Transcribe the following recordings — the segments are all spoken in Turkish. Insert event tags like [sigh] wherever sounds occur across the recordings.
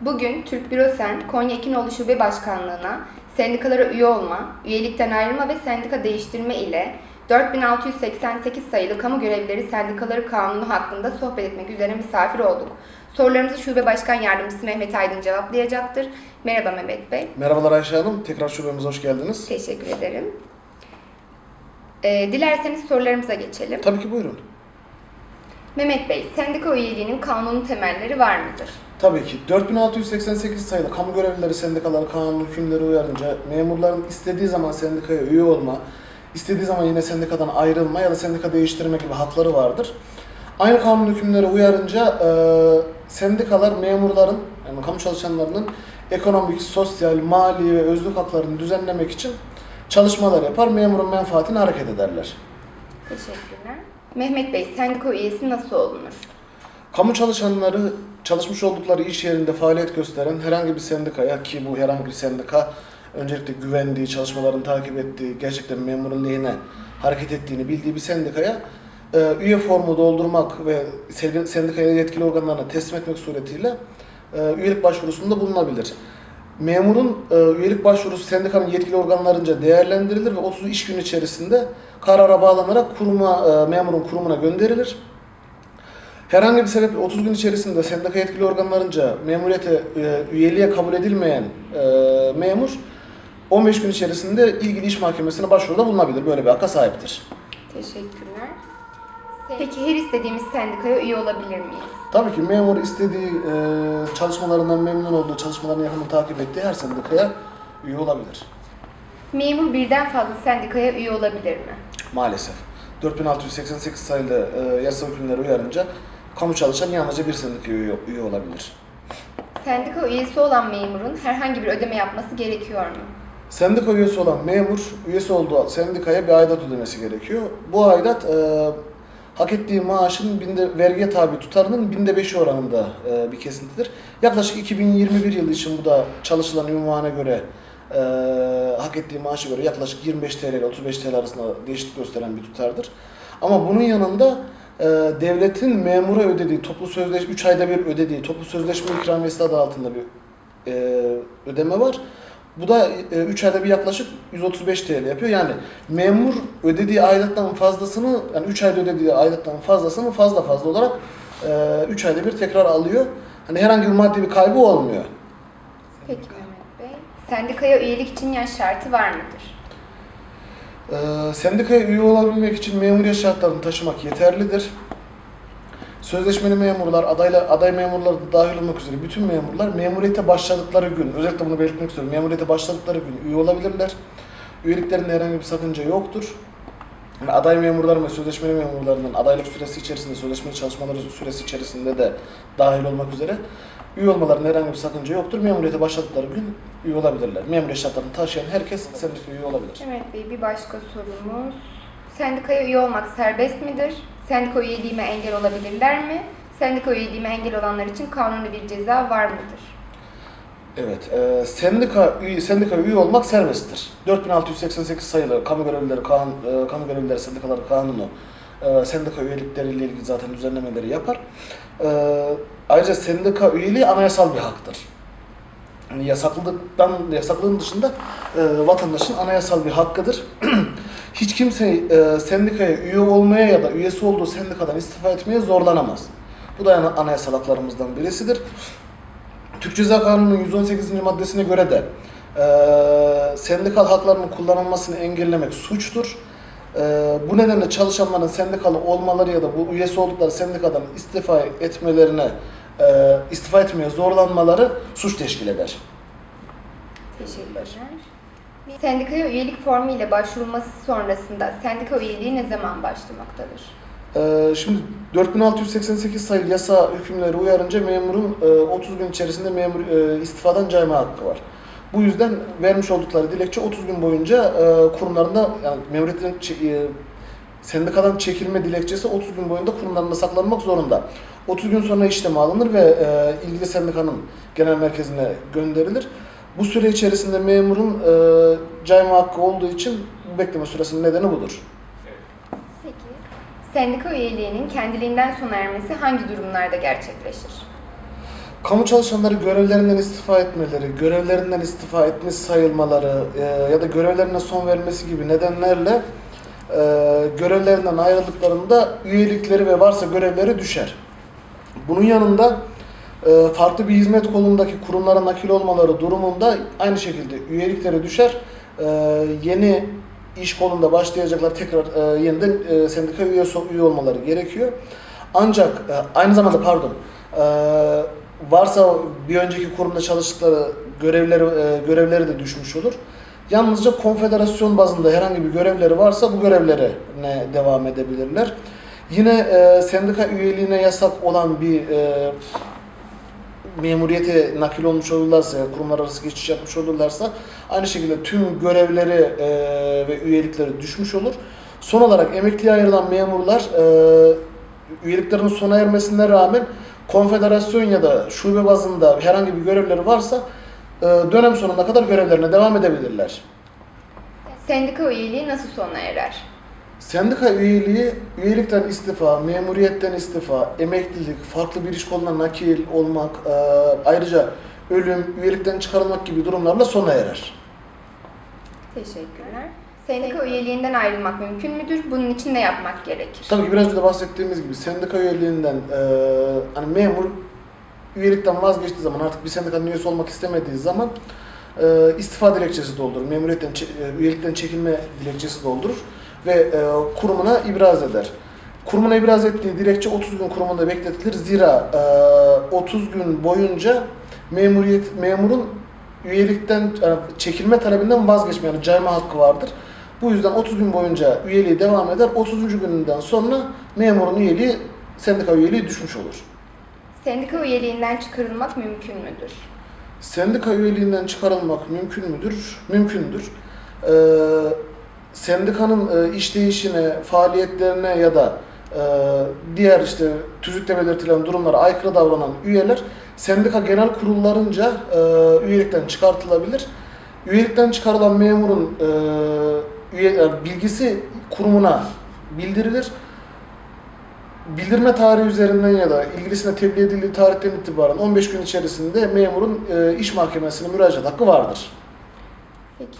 Bugün Türk Bürosen Konya İkinoğlu Şube Başkanlığı'na sendikalara üye olma, üyelikten ayrılma ve sendika değiştirme ile 4688 sayılı kamu görevlileri sendikaları kanunu hakkında sohbet etmek üzere misafir olduk. Sorularımızı Şube Başkan Yardımcısı Mehmet Aydın cevaplayacaktır. Merhaba Mehmet Bey. Merhabalar Ayşe Hanım. Tekrar şubemize hoş geldiniz. Teşekkür ederim. Ee, dilerseniz sorularımıza geçelim. Tabii ki buyurun. Mehmet Bey, sendika üyeliğinin kanun temelleri var mıdır? Tabii ki 4688 sayılı kamu görevlileri sendikaları kanun hükümleri uyarınca memurların istediği zaman sendikaya üye olma, istediği zaman yine sendikadan ayrılma ya da sendika değiştirme gibi hakları vardır. Aynı kanun hükümleri uyarınca e, sendikalar memurların, yani kamu çalışanlarının ekonomik, sosyal, mali ve özlük haklarını düzenlemek için çalışmalar yapar, memurun menfaatine hareket ederler. Teşekkürler. Mehmet Bey, sendika üyesi nasıl olunur? Kamu çalışanları çalışmış oldukları iş yerinde faaliyet gösteren herhangi bir sendikaya ki bu herhangi bir sendika öncelikle güvendiği, çalışmalarını takip ettiği, gerçekten memurun lehine hareket ettiğini bildiği bir sendikaya e, üye formu doldurmak ve sen- sendikaya yetkili organlarına teslim etmek suretiyle e, üyelik başvurusunda bulunabilir. Memurun e, üyelik başvurusu sendikanın yetkili organlarınca değerlendirilir ve 30 iş günü içerisinde karara bağlanarak kuruma, e, memurun kurumuna gönderilir. Herhangi bir sebeple 30 gün içerisinde sendika yetkili organlarınca memuriyete, e, üyeliğe kabul edilmeyen e, memur 15 gün içerisinde ilgili iş mahkemesine başvuruda bulunabilir. Böyle bir hakka sahiptir. Teşekkürler. Peki her istediğimiz sendikaya üye olabilir miyiz? Tabii ki memur istediği e, çalışmalarından memnun olduğu, çalışmalarını yakından takip ettiği her sendikaya üye olabilir. Memur birden fazla sendikaya üye olabilir mi? Maalesef. 4688 sayılı e, yasa hükümleri uyarınca kamu çalışan yalnızca bir sendikaya üye, üye olabilir. Sendika üyesi olan memurun herhangi bir ödeme yapması gerekiyor mu? Sendika üyesi olan memur, üyesi olduğu sendikaya bir aidat ödemesi gerekiyor. Bu aidat e, hak ettiği maaşın binde, vergiye tabi tutarının binde beşi oranında e, bir kesintidir. Yaklaşık 2021 yılı için bu da çalışılan ünvana göre e, hak ettiği maaşa göre yaklaşık 25 TL ile 35 TL arasında değişiklik gösteren bir tutardır. Ama bunun yanında e, devletin memura ödediği toplu sözleşme 3 ayda bir ödediği toplu sözleşme ikramiyesi adı altında bir e, ödeme var. Bu da 3 ayda bir yaklaşık 135 TL yapıyor. Yani memur ödediği aidattan fazlasını, yani 3 ayda ödediği aidattan fazlasını fazla fazla olarak 3 ayda bir tekrar alıyor. Hani herhangi bir maddi bir kaybı olmuyor. Peki Mehmet Bey. Sendikaya üyelik için yaş şartı var mıdır? Ee, sendikaya üye olabilmek için memuriyet şartlarını taşımak yeterlidir. Sözleşmeli memurlar, adayla, aday memurlar da dahil olmak üzere bütün memurlar memuriyete başladıkları gün, özellikle bunu belirtmek istiyorum, memuriyete başladıkları gün üye olabilirler. Üyeliklerinde herhangi bir sakınca yoktur. Yani aday memurların ve sözleşmeli memurlarının adaylık süresi içerisinde, sözleşmeli çalışmaları süresi içerisinde de dahil olmak üzere üye olmalarında herhangi bir sakınca yoktur. Memuriyete başladıkları gün üye olabilirler. Memuriyet şartlarını taşıyan herkes sendika üye olabilir. Mehmet Bey bir başka sorumuz. Sendikaya üye olmak serbest midir? Sendika üyeliğime engel olabilirler mi? Sendika üyeliğime engel olanlar için kanuni bir ceza var mıdır? Evet, e, sendika üye, sendika üye olmak serbesttir. 4688 sayılı kamu görevlileri kanun, e, kamu görevlileri sendikaları kanunu e, sendika üyelikleriyle ilgili zaten düzenlemeleri yapar. E, ayrıca sendika üyeliği anayasal bir haktır. Yani yasaklılıktan, yasaklığın dışında e, vatandaşın anayasal bir hakkıdır. [clears throat] Hiç kimse e, sendikaya üye olmaya ya da üyesi olduğu sendikadan istifa etmeye zorlanamaz. Bu da anayasal haklarımızdan birisidir. Türk Ceza Kanunu'nun 118. maddesine göre de e, sendikal haklarının kullanılmasını engellemek suçtur. E, bu nedenle çalışanların sendikalı olmaları ya da bu üyesi oldukları sendikadan istifa etmelerine, e, istifa etmeye zorlanmaları suç teşkil eder. Teşekkürler. Sendikaya üyelik formu ile başvurulması sonrasında sendika üyeliği ne zaman başlamaktadır? Ee, şimdi 4688 sayılı yasa hükümleri uyarınca memurun e, 30 gün içerisinde memur e, istifadan cayma hakkı var. Bu yüzden vermiş oldukları dilekçe 30 gün boyunca e, kurumlarında yani e, sendikadan çekilme dilekçesi 30 gün boyunca kurumlarında saklanmak zorunda. 30 gün sonra işleme alınır ve e, ilgili sendikanın genel merkezine gönderilir. Bu süre içerisinde memurun e, cayma hakkı olduğu için bu bekleme süresinin nedeni budur. Sendika üyeliğinin kendiliğinden sona ermesi hangi durumlarda gerçekleşir? Kamu çalışanları görevlerinden istifa etmeleri, görevlerinden istifa etmiş sayılmaları e, ya da görevlerine son vermesi gibi nedenlerle e, görevlerinden ayrıldıklarında üyelikleri ve varsa görevleri düşer. Bunun yanında farklı bir hizmet kolundaki kurumlara nakil olmaları durumunda aynı şekilde üyelikleri düşer. E, yeni iş kolunda başlayacaklar tekrar e, yeniden e, sendika üye, üye olmaları gerekiyor. Ancak e, aynı zamanda pardon varsa bir önceki kurumda çalıştıkları görevleri görevleri de düşmüş olur. Yalnızca konfederasyon bazında herhangi bir görevleri varsa bu görevlerine devam edebilirler. Yine e, sendika üyeliğine yasak olan bir e, memuriyete nakil olmuş olurlarsa, kurumlar arası geçiş yapmış olurlarsa aynı şekilde tüm görevleri e, ve üyelikleri düşmüş olur. Son olarak emekliye ayrılan memurlar e, üyeliklerinin sona ermesine rağmen konfederasyon ya da şube bazında herhangi bir görevleri varsa e, dönem sonuna kadar görevlerine devam edebilirler. Sendika üyeliği nasıl sona erer? Sendika üyeliği, üyelikten istifa, memuriyetten istifa, emeklilik, farklı bir iş koluna nakil olmak, e, ayrıca ölüm, üyelikten çıkarılmak gibi durumlarla sona erer. Teşekkürler. Sendika üyeliğinden ayrılmak mümkün müdür? Bunun için ne yapmak gerekir? Tabii ki biraz önce de bahsettiğimiz gibi sendika üyeliğinden e, hani memur üyelikten vazgeçtiği zaman artık bir sendikanın üyesi olmak istemediği zaman e, istifa dilekçesi doldurur. Memuriyetten, e, üyelikten çekilme dilekçesi doldurur ve e, kurumuna ibraz eder. Kurumuna ibraz ettiği dilekçe 30 gün kurumunda bekletilir. Zira e, 30 gün boyunca memuriyet memurun üyelikten e, çekilme talebinden vazgeçme yani cayma hakkı vardır. Bu yüzden 30 gün boyunca üyeliği devam eder. 30. gününden sonra memurun üyeliği, sendika üyeliği düşmüş olur. Sendika üyeliğinden çıkarılmak mümkün müdür? Sendika üyeliğinden çıkarılmak mümkün müdür? Mümkündür. Ee, sendikanın e, işleyişine, faaliyetlerine ya da e, diğer işte tüzükte belirtilen durumlara aykırı davranan üyeler sendika genel kurullarınca e, üyelikten çıkartılabilir. Üyelikten çıkarılan memurun üye, bilgisi kurumuna bildirilir. Bildirme tarihi üzerinden ya da ilgilisine tebliğ edildiği tarihten itibaren 15 gün içerisinde memurun iş mahkemesine müracaat hakkı vardır. Peki.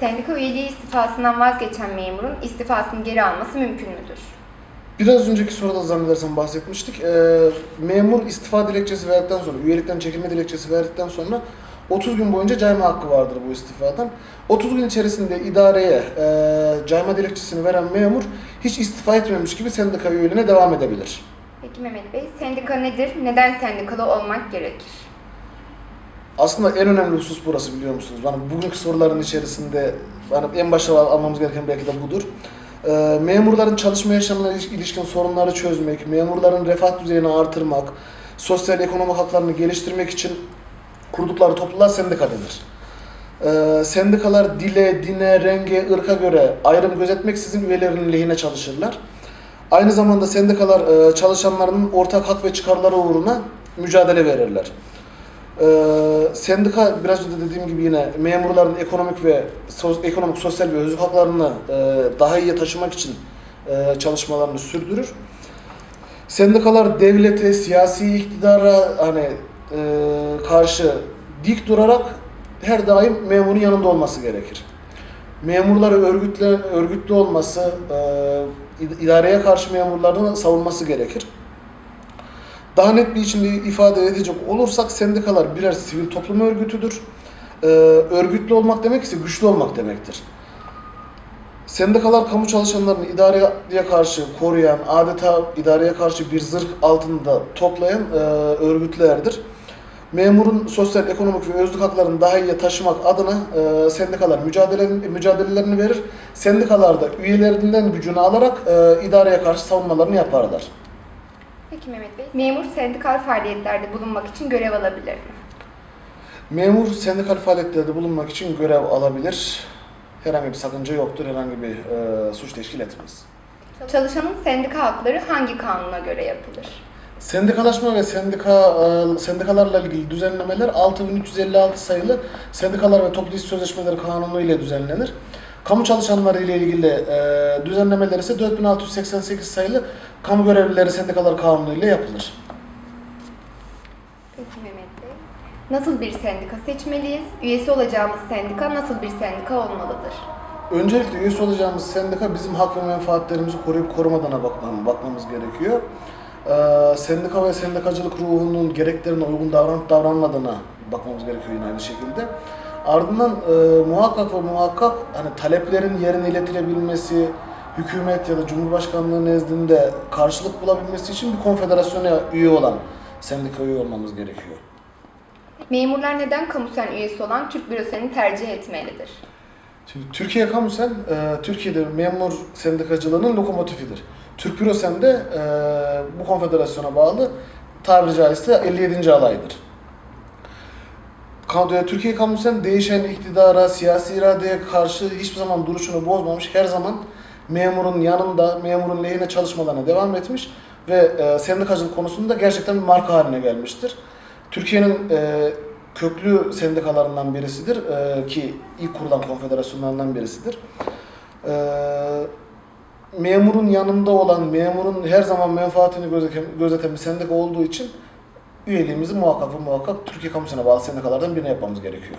Sendika üyeliği istifasından vazgeçen memurun istifasını geri alması mümkün müdür? Biraz önceki soruda zannedersem bahsetmiştik. E, memur istifa dilekçesi verdikten sonra, üyelikten çekilme dilekçesi verdikten sonra 30 gün boyunca cayma hakkı vardır bu istifadan. 30 gün içerisinde idareye e, cayma dilekçesini veren memur hiç istifa etmemiş gibi sendika üyeliğine devam edebilir. Peki Mehmet Bey, sendika nedir? Neden sendikalı olmak gerekir? Aslında en önemli husus burası biliyor musunuz? Yani bugünkü soruların içerisinde yani en başta al- almamız gereken belki de budur. Ee, memurların çalışma yaşamına iliş- ilişkin sorunları çözmek, memurların refah düzeyini artırmak, sosyal ekonomik haklarını geliştirmek için kurdukları topluluğa sendika denir. Ee, sendikalar dile, dine, renge, ırka göre ayrım gözetmeksizin üyelerinin lehine çalışırlar. Aynı zamanda sendikalar e, çalışanlarının ortak hak ve çıkarları uğruna mücadele verirler. Ee, sendika biraz önce dediğim gibi yine memurların ekonomik ve sos- ekonomik, sosyal ve özlük haklarını e, daha iyiye taşımak için e, çalışmalarını sürdürür. Sendikalar devlete, siyasi iktidara hani e, karşı dik durarak her daim memurun yanında olması gerekir. Memurları örgütle, örgütlü olması, e, id- idareye karşı memurlarını savunması gerekir. Daha net bir biçimde ifade edecek olursak sendikalar birer sivil toplum örgütüdür. Ee, örgütlü olmak demek ise güçlü olmak demektir. Sendikalar kamu çalışanlarını idareye karşı koruyan, adeta idareye karşı bir zırh altında toplayan e, örgütlerdir. Memurun sosyal, ekonomik ve özlük haklarını daha iyiye taşımak adına e, sendikalar mücadele, mücadelelerini verir. Sendikalar da üyelerinden gücünü alarak e, idareye karşı savunmalarını yaparlar. Peki Mehmet Bey, memur sendikal faaliyetlerde bulunmak için görev alabilir mi? Memur sendikal faaliyetlerde bulunmak için görev alabilir. Herhangi bir sakınca yoktur, herhangi bir e, suç teşkil etmez. Çalışanın sendika hakları hangi kanuna göre yapılır? Sendikalaşma ve sendika e, sendikalarla ilgili düzenlemeler 6356 sayılı Sendikalar ve Toplu İş Sözleşmeleri Kanunu ile düzenlenir. Kamu çalışanları ile ilgili e, düzenlemeler ise 4688 sayılı Kamu Görevlileri Sendikalar Kanunu ile yapılır. Nasıl bir sendika seçmeliyiz? Üyesi olacağımız sendika nasıl bir sendika olmalıdır? Öncelikle üyesi olacağımız sendika bizim hak ve menfaatlerimizi koruyup korumadığına bakmam, bakmamız gerekiyor. Ee, sendika ve sendikacılık ruhunun gereklerine uygun davranıp davranmadığına bakmamız gerekiyor yine aynı şekilde. Ardından e, muhakkak ve muhakkak hani taleplerin yerine iletilebilmesi, hükümet ya da Cumhurbaşkanlığı nezdinde karşılık bulabilmesi için bir konfederasyona üye olan sendika üye olmamız gerekiyor. Memurlar neden kamusen üyesi olan Türk bürosunu tercih etmelidir? Şimdi Türkiye Kamusen, e, Türkiye'de memur sendikacılığının lokomotifidir. Türk Bürosen de e, bu konfederasyona bağlı tabiri caizse 57. alaydır. Türkiye Kamusen değişen iktidara, siyasi iradeye karşı hiçbir zaman duruşunu bozmamış. Her zaman memurun yanında, memurun lehine çalışmalarına devam etmiş ve e, sendikacılık konusunda gerçekten bir marka haline gelmiştir. Türkiye'nin e, köklü sendikalarından birisidir e, ki ilk kurulan konfederasyonlarından birisidir. E, memurun yanında olan, memurun her zaman menfaatini gözeten, gözeten bir sendika olduğu için üyeliğimizi muhakkak ve muhakkak Türkiye Kamusu'na bağlı sendikalardan birine yapmamız gerekiyor.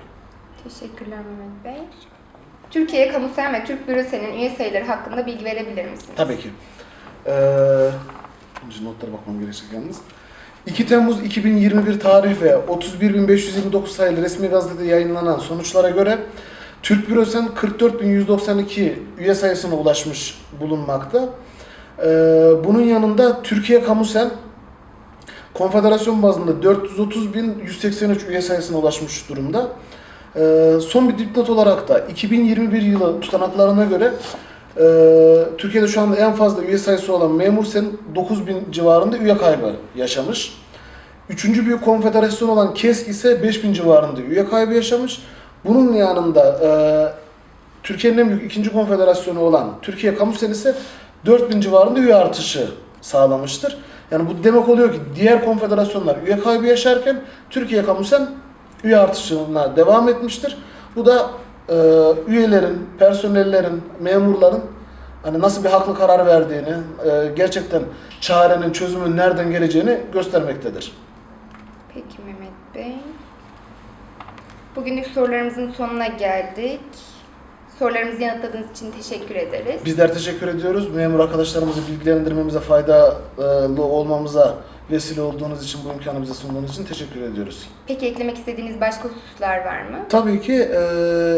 Teşekkürler Mehmet Bey. Türkiye Kamusen ve Türk Bürosen'in üye sayıları hakkında bilgi verebilir misiniz? Tabii ki. Ee, önce notlara bakmam gerekecek yalnız. 2 Temmuz 2021 tarih ve 31.529 sayılı resmi gazetede yayınlanan sonuçlara göre Türk Bürosen 44.192 üye sayısına ulaşmış bulunmakta. Ee, bunun yanında Türkiye Kamusen konfederasyon bazında 430.183 üye sayısına ulaşmış durumda. Ee, son bir dipnot olarak da 2021 yılı tutanaklarına göre ee, Türkiye'de şu anda en fazla üye sayısı olan memur sen 9000 civarında üye kaybı yaşamış. Üçüncü büyük konfederasyon olan KESK ise 5000 civarında üye kaybı yaşamış. Bunun yanında e, Türkiye'nin en büyük ikinci konfederasyonu olan Türkiye Kamusen ise 4000 civarında üye artışı sağlamıştır. Yani bu demek oluyor ki diğer konfederasyonlar üye kaybı yaşarken Türkiye Kamusen üye artışına devam etmiştir. Bu da e, üyelerin, personellerin, memurların hani nasıl bir haklı karar verdiğini, e, gerçekten çarenin, çözümün nereden geleceğini göstermektedir. Peki Mehmet Bey. Bugünlük sorularımızın sonuna geldik. Sorularımızı yanıtladığınız için teşekkür ederiz. Bizler teşekkür ediyoruz. Memur arkadaşlarımızı bilgilendirmemize, faydalı olmamıza vesile olduğunuz için, bu imkanı bize sunduğunuz için teşekkür ediyoruz. Peki eklemek istediğiniz başka hususlar var mı? Tabii ki e,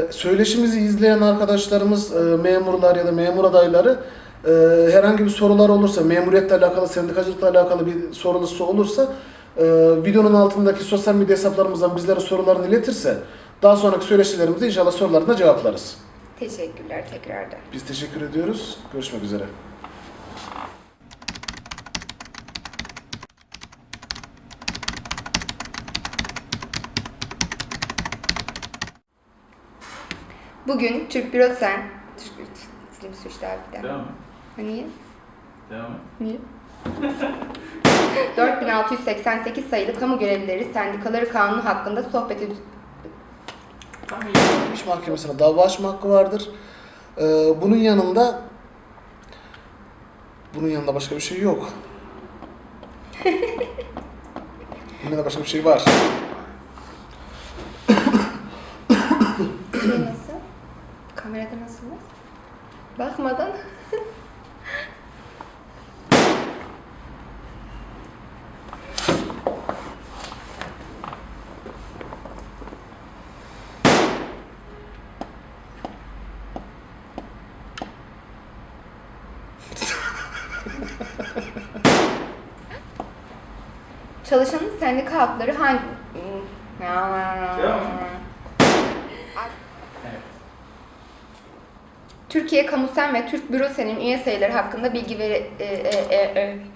söyleşimizi izleyen arkadaşlarımız, e, memurlar ya da memur adayları e, herhangi bir sorular olursa, memuriyetle alakalı, sendikacılıkla alakalı bir sorusu olursa e, videonun altındaki sosyal medya hesaplarımızdan bizlere sorularını iletirse daha sonraki söyleşilerimizde inşallah sorularına cevaplarız. Teşekkürler tekrardan. Biz teşekkür ediyoruz. Görüşmek üzere. Bugün Türk Bürosen... Türk... Dilim suçlu abi bir daha. Devam et. Niye? Devam et. Niye? [laughs] 4688 sayılı kamu görevlileri sendikaları kanunu hakkında sohbet. İş mahkemesine dava açma hakkı vardır. E, bunun yanında bunun yanında başka bir şey yok. [laughs] bunun yanında başka bir şey var. Nasıl? [coughs] Kamerada nasıl? Bakmadan. [laughs] Çalışanın sendika hakları hangi... Türkiye Kamusen ve Türk Bürosen'in üye sayıları hakkında bilgi veri... E, e, e, e.